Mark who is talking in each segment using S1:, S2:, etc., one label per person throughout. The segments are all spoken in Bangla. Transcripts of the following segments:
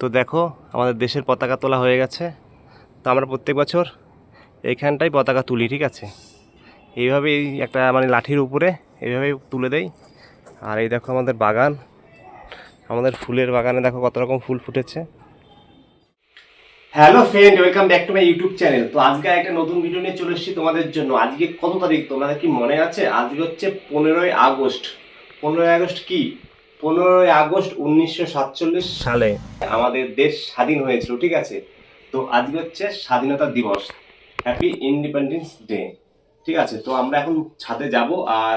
S1: তো দেখো, আমাদের দেশের পতাকা তোলা হয়ে গেছে। তো আমরা প্রত্যেক বছর এইখানটাই পতাকা তুলি, ঠিক আছে? এইভাবেই একটা মানে লাঠির উপরে এইভাবেই তুলে দেই। আর এই দেখো আমাদের বাগান। আমাদের ফুলের বাগানে দেখো কত রকম ফুল ফুটেছে। Hello friend welcome back to my YouTube channel তো আজকে একটা নতুন ভিডিও নিয়ে চলে এসেছি তোমাদের জন্য। আজকে কত তারিখ? তোমাদের কি মনে আছে? আজকে হচ্ছে পনেরোই আগস্ট। পনেরোই আগস্ট কি? পনেরোই আগস্ট উনিশশো সাতচল্লিশ সালে। আমাদের দেশ স্বাধীন হয়েছিল ঠিক আছে? তো আজকে হচ্ছে স্বাধীনতা দিবস। হ্যাপি ইন্ডিপেন্ডেন্স ডে ঠিক আছে? তো আমরা এখন ছাদে যাব আর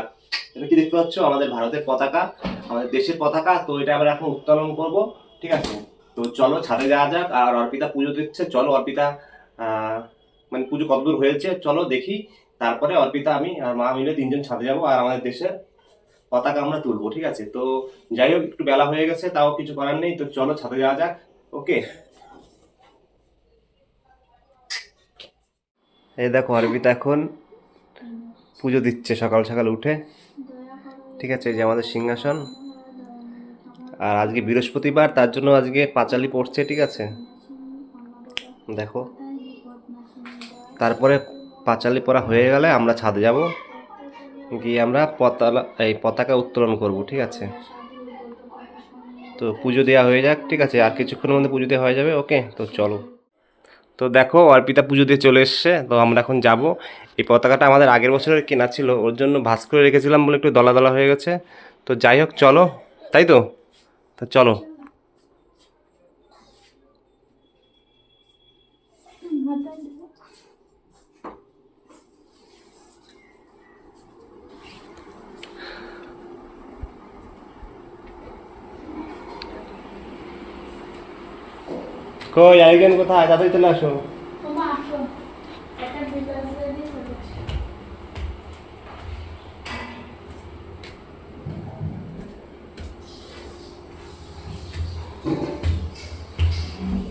S1: এটা কি দেখতে পাচ্ছ? আমাদের ভারতের পতাকা আমাদের দেশের পতাকা তো এটা আমরা এখন উত্তোলন করব ঠিক আছে? তো চলো ছাদে যাওয়া যাক আর অর্পিতা পুজো দিচ্ছে। চলো অর্পিতা মানে পুজো কতদূর হয়েছে? চলো দেখি। তারপরে অর্পিতা আমি আর মা মিলে তিনজন ছাদে যাব আর আমাদের দেশের পতাকা আমরা তুলবো, ঠিক আছে? তো যাই হোক, একটু বেলা হয়ে গেছে, তাও কিছু করার নেই, তো চলো ছাদে যাওয়া যাক, ওকে? এই দেখো, অর্পিতা এখন পুজো দিচ্ছে, সকাল সকাল উঠে, ঠিক আছে? এই যে আমাদের সিংহাসন। আর আজকে বৃহস্পতিবার, তার জন্য আজকে পাঁচালি পড়ছে, ঠিক আছে? দেখো। তারপরে পাঁচালি পড়া হয়ে গেলে আমরা ছাদে যাব। গিয়ে আমরা পতালা, এই পতাকা উত্তোলন করব, ঠিক আছে? তো পুজো দেওয়া হয়ে যাক, ঠিক আছে? আর কিছুক্ষণের মধ্যে পুজো দেওয়া হয়ে যাবে, ওকে? তো চলো। তো দেখো অর্পিতা পুজো দিয়ে চলে এসছে, তো আমরা এখন যাব। এই পতাকাটা আমাদের আগের বছরের কেনা ছিল, ওর জন্য ভাস করে রেখেছিলাম বলে একটু দলা দলা হয়ে গেছে। তো যাই হোক, চলো, তাই তো? তো চলো। কই আইগেন কোথায় তাড়াতাড়ি চলে আসো
S2: তোমার আসো একটা ভিডিও করে দিয়ে চলে আসো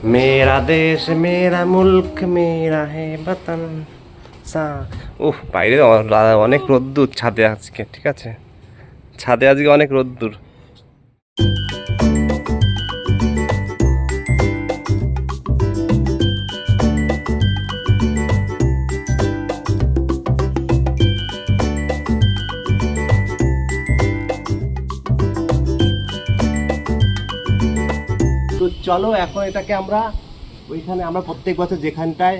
S1: मेरा देश मेरा মুলক মেরা হে বতন সা উফ বাইরে অ- অনেক রোদ্দুর ছাদে আজকে ঠিক আছে ছাদে আজকে অনেক রোদ্দুর চলো, এখন এটাকে আমরা ওইখানে, আমরা প্রত্যেক বছর যেখানটায়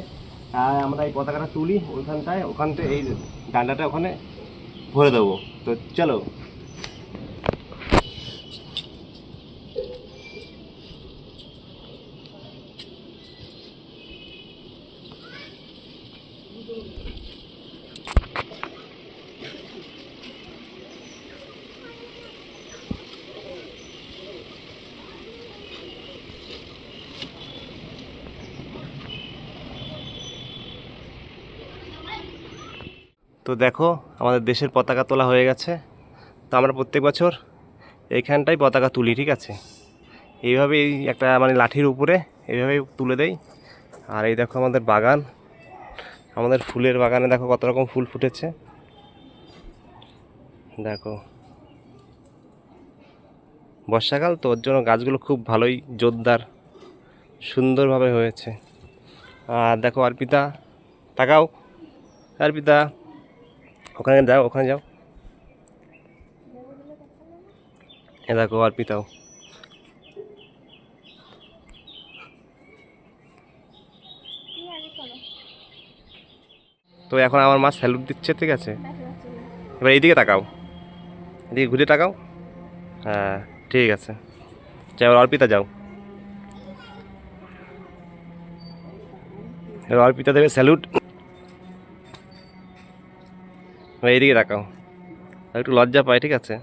S1: আমরা এই পতাকাটা তুলি, ওইখানটায়, ওখানটায় এই ডান্ডাটা ওখানে ভরে দেবো। তো চলো। তো দেখো, আমাদের দেশের পতাকা তোলা হয়ে গেছে। তো আমরা প্রত্যেক বছর এইখানটাই পতাকা তুলি, ঠিক আছে? এইভাবেই একটা মানে লাঠির উপরে এইভাবেই তুলে দেই। আর এই দেখো আমাদের বাগান। আমাদের ফুলের বাগানে দেখো কত রকম ফুল ফুটেছে। দেখো। বর্ষাকাল তো ওর জন্য গাছগুলো খুব ভালোই জোরদার, সুন্দরভাবে হয়েছে। আর দেখো অর্পিতা, তাকাও। অর্পিতা ওখানে যাও ওখানে যাও। এ দেখো, অর্পিতাও। তো এখন আমার মা স্যালুট দিচ্ছে, ঠিক আছে? এবার এইদিকে তাকাও। এদিকে ঘুরে তাকাও। হ্যাঁ ঠিক আছে। যাও, এবার অর্পিতা যাও। এবার অর্পিতা দেবে স্যালুট এইদিকে তাকাও। একটু লজ্জা পায় ঠিক আছে?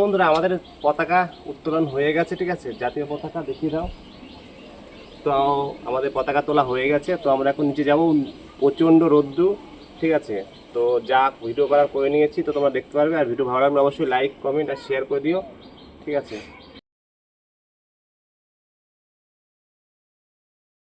S1: বন্ধুরা, আমাদের পতাকা উত্তোলন হয়ে গেছে, ঠিক আছে? জাতীয় পতাকা দেখিয়ে দাও। তো আমাদের পতাকা তোলা হয়ে গেছে, তো আমরা এখন নিচে যাব প্রচণ্ড রোদ্দু ঠিক আছে? তো যা ভিডিও করার করে নিয়েছি, তো তোমরা দেখতে পারবে। আর ভিডিও ভালো লাগলে অবশ্যই লাইক কমেন্ট আর শেয়ার করে দিও। ঠিক আছে?